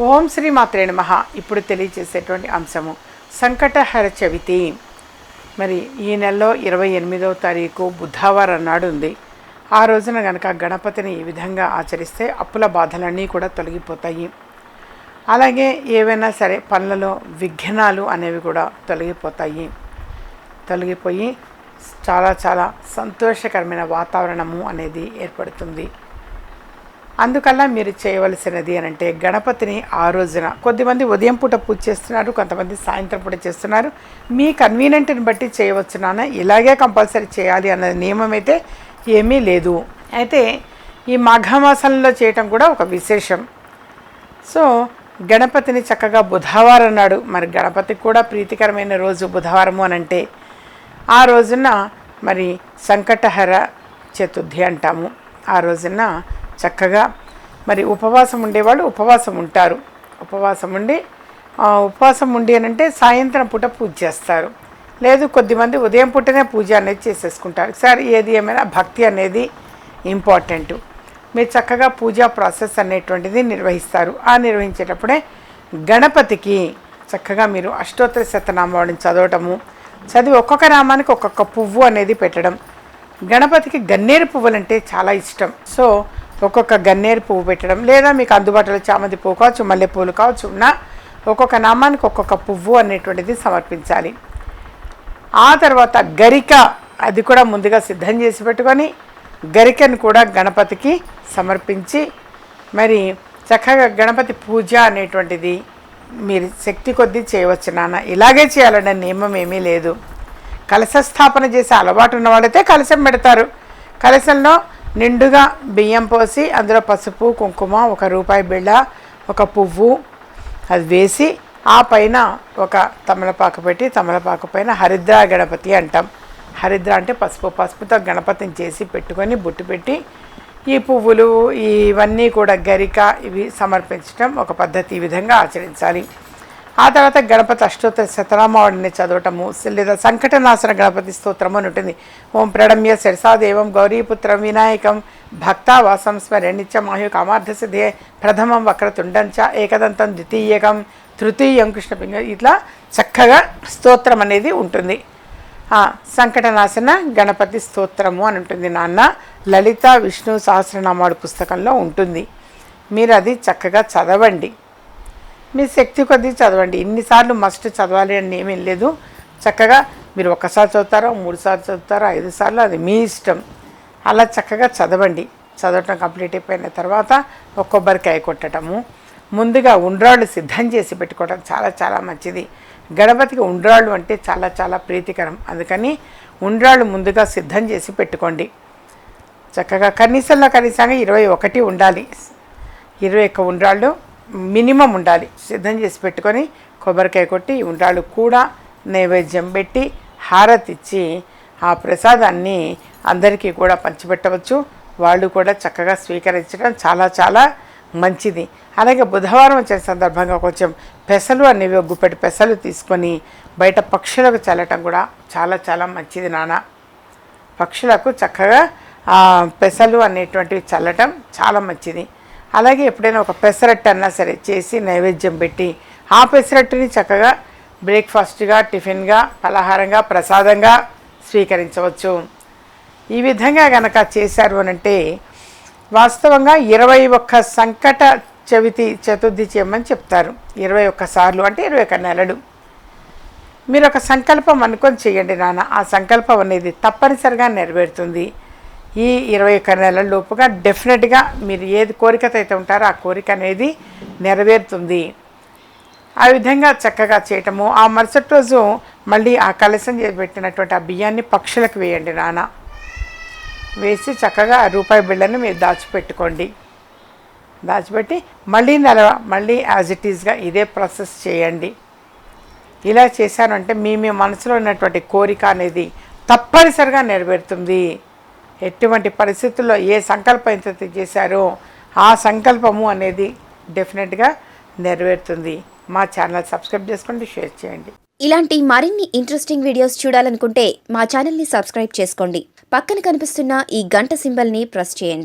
ఓం శ్రీ మాత్రే నమ. ఇప్పుడు తెలియజేసేటువంటి అంశము సంకటహర చవితి. మరి ఈ నెలలో ఇరవై ఎనిమిదవ తారీఖు బుధవారం నాడు ఉంది. ఆ రోజున గనక గణపతిని ఈ విధంగా ఆచరిస్తే అప్పుల బాధలన్నీ కూడా తొలగిపోతాయి. అలాగే ఏవైనా సరే పనులలో విఘ్నాలు అనేవి కూడా తొలగిపోతాయి. తొలగిపోయి చాలా చాలా సంతోషకరమైన వాతావరణము అనేది ఏర్పడుతుంది. అందుకల్లా మీరు చేయవలసినది అని అంటే గణపతిని ఆ రోజున కొద్దిమంది ఉదయం పూట పూజ చేస్తున్నారు కొంతమంది సాయంత్రం పూట చేస్తున్నారు. మీ కన్వీనియంట్ని బట్టి చేయవచ్చు నాన్న. ఇలాగే కంపల్సరీ చేయాలి అన్న నియమం అయితే ఏమీ లేదు. అయితే ఈ మాఘమాసంలో చేయటం కూడా ఒక విశేషం. సో గణపతిని చక్కగా బుధవారం నాడు మరి గణపతికి కూడా ప్రీతికరమైన రోజు బుధవారము అని అంటే ఆ రోజున మరి సంకటహర చతుర్థి అంటాము. ఆ రోజున చక్కగా మరి ఉపవాసం ఉండేవాళ్ళు ఉపవాసం ఉంటారు. ఉపవాసం ఉండి ఉపవాసం ఉండి అని అంటే సాయంత్రం పూట పూజ చేస్తారు. లేదు కొద్దిమంది ఉదయం పూటనే పూజ అనేది చేసేసుకుంటారు. సార్ ఏది ఏమైనా భక్తి అనేది ఇంపార్టెంట్. మీరు చక్కగా పూజా ప్రాసెస్ అనేటువంటిది నిర్వహిస్తారు. ఆ నిర్వహించేటప్పుడే గణపతికి చక్కగా మీరు అష్టోత్తర శతనామావళిని చదవటము చదివి ఒక్కొక్క నామానికి ఒక్కొక్క పువ్వు అనేది పెట్టడం. గణపతికి గన్నేరు పువ్వులంటే చాలా ఇష్టం. సో ఒక్కొక్క గన్నేరు పువ్వు పెట్టడం లేదా మీకు అందుబాటులో చామంతి పువ్వు కావచ్చు మల్లెపూలు కావచ్చు ఉన్న ఒక్కొక్క నామానికి ఒక్కొక్క పువ్వు అనేటువంటిది సమర్పించాలి. ఆ తర్వాత గరిక అది కూడా ముందుగా సిద్ధం చేసి పెట్టుకొని గరికను కూడా గణపతికి సమర్పించి మరి చక్కగా గణపతి పూజ అనేటువంటిది మీరు శక్తి కొద్దీ చేయవచ్చు నాన్న. ఇలాగే చేయాలనే నియమం ఏమీ లేదు. కలశ స్థాపన చేసే అలవాటు ఉన్న వాళ్ళైతే కలశం పెడతారు. కలశంలో నిండుగా బియ్యం పోసి అందులో పసుపు కుంకుమ ఒక రూపాయి బిళ్ళ ఒక పువ్వు అది వేసి ఆ పైన ఒక తమలపాకు పెట్టి తమలపాకు పైన హరిద్ర గణపతి అంటాం. హరిద్ర అంటే పసుపు పసుపుతో గణపతిని చేసి పెట్టుకొని బొట్టు పెట్టి ఈ పువ్వులు ఇవన్నీ కూడా గరిక ఇవి సమర్పించడం ఒక పద్ధతి ఈ విధంగా ఆచరించాలి. ఆ తర్వాత గణపతి అష్టోత్తర శతనామావళిని చదవటము లేదా సంకటనాశన గణపతి స్తోత్రం అని ఉంటుంది. ఓం ప్రణమ్య శరసాదేవం గౌరీపుత్రం వినాయకం భక్తావాసం స్మరే నిత్యమాయు కామార్థ సిద్ధే ప్రథమం వక్రతుండం చ ఏకదంతం ద్వితీయకం తృతీయం కృష్ణపింగ. ఇట్లా చక్కగా స్తోత్రం అనేది ఉంటుంది. సంకటనాశన గణపతి స్తోత్రము అని ఉంటుంది నాన్న. లలిత విష్ణు సహస్రనామాడు పుస్తకంలో ఉంటుంది. మీరు అది చక్కగా చదవండి. మీ శక్తి కొద్దీ చదవండి. ఇన్నిసార్లు మస్ట్ చదవాలి అని ఏమీ లేదు. చక్కగా మీరు ఒకసారి చదువుతారో మూడు సార్లు చదువుతారో ఐదు సార్లు అది మీ ఇష్టం. అలా చక్కగా చదవండి. చదవటం కంప్లీట్ అయిపోయిన తర్వాత ఒక కొబ్బరికాయ కొట్టడము ముందుగా ఉండ్రాళ్ళు సిద్ధం చేసి పెట్టుకోవడం చాలా చాలా మంచిది. గణపతికి ఉండ్రాళ్ళు అంటే చాలా చాలా ప్రీతికరం. అందుకని ఉండ్రాళ్ళు ముందుగా సిద్ధం చేసి పెట్టుకోండి. చక్కగా కనీసంలో కనీసంగా ఇరవై ఒకటి ఉండాలి. ఇరవై ఒక్క ఉండ్రాళ్ళు మినిమం ఉండాలి. సిద్ధం చేసి పెట్టుకొని కొబ్బరికాయ కొట్టి ఈ ఉండ్రాళ్ళు కూడా నైవేద్యం పెట్టి హారతిచ్చి ఆ ప్రసాదాన్ని అందరికీ కూడా పంచిపెట్టవచ్చు. వాళ్ళు కూడా చక్కగా స్వీకరించడం చాలా చాలా మంచిది. అలాగే బుధవారం వచ్చిన సందర్భంగా కొంచెం పెసలు అనేవి ఒక గుప్పెటి పెసలు తీసుకొని బయట పక్షులకు చల్లటం కూడా చాలా చాలా మంచిది నాన్న. పక్షులకు చక్కగా పెసలు అనేటువంటివి చల్లటం చాలా మంచిది. అలాగే ఎప్పుడైనా ఒక పెసరట్టు అన్నా సరే చేసి నైవేద్యం పెట్టి ఆ పెసరట్టుని చక్కగా బ్రేక్ఫాస్ట్గా టిఫిన్గా పలహారంగా ప్రసాదంగా స్వీకరించవచ్చు. ఈ విధంగా గనక చేశారు అని అంటే వాస్తవంగా ఇరవై ఒక్క సంకట చవితి చతుర్థి చేయమని చెప్తారు. ఇరవై ఒక్క సార్లు అంటే ఇరవై ఒక్క నెలలు. మీరు ఒక సంకల్పం అనుకొని చేయండి నాన్న. ఆ సంకల్పం అనేది తప్పనిసరిగా నెరవేరుతుంది. ఈ ఇరవై ఒక్క నెలల లోపుగా డెఫినెట్గా మీరు ఏది కోరికతో అయితే ఉంటారో ఆ కోరిక అనేది నెరవేరుతుంది. ఆ విధంగా చక్కగా చేయటము ఆ మరుసటి రోజు మళ్ళీ ఆ కలసం చేపెట్టినటువంటి పెట్టినటువంటి ఆ బియ్యాన్ని పక్షులకు వేయండి నాన్న. వేసి చక్కగా ఆ రూపాయి బిళ్ళని మీరు దాచిపెట్టుకోండి. దాచిపెట్టి మళ్ళీ నెల మళ్ళీ యాజ్ ఇట్ ఈస్గా ఇదే ప్రాసెస్ చేయండి. ఇలా చేశారంటే మీ మీ మనసులో ఉన్నటువంటి కోరిక అనేది తప్పనిసరిగా నెరవేరుతుంది. ఎటువంటి పరిస్థితుల్లో ఏ సంకల్పం అయితే చేశారో ఆ సంకల్పము అనేది డెఫినెట్గా నెరవేరుతుంది. మా ఛానల్ సబ్స్క్రైబ్ చేసుకోండి షేర్ చేయండి. ఇలాంటి మరిన్ని ఇంట్రెస్టింగ్ వీడియోస్ చూడాలనుకుంటే మా ఛానల్ని సబ్స్క్రైబ్ చేసుకోండి. పక్కన కనిపిస్తున్న ఈ గంట సింబల్ని ప్రెస్ చేయండి.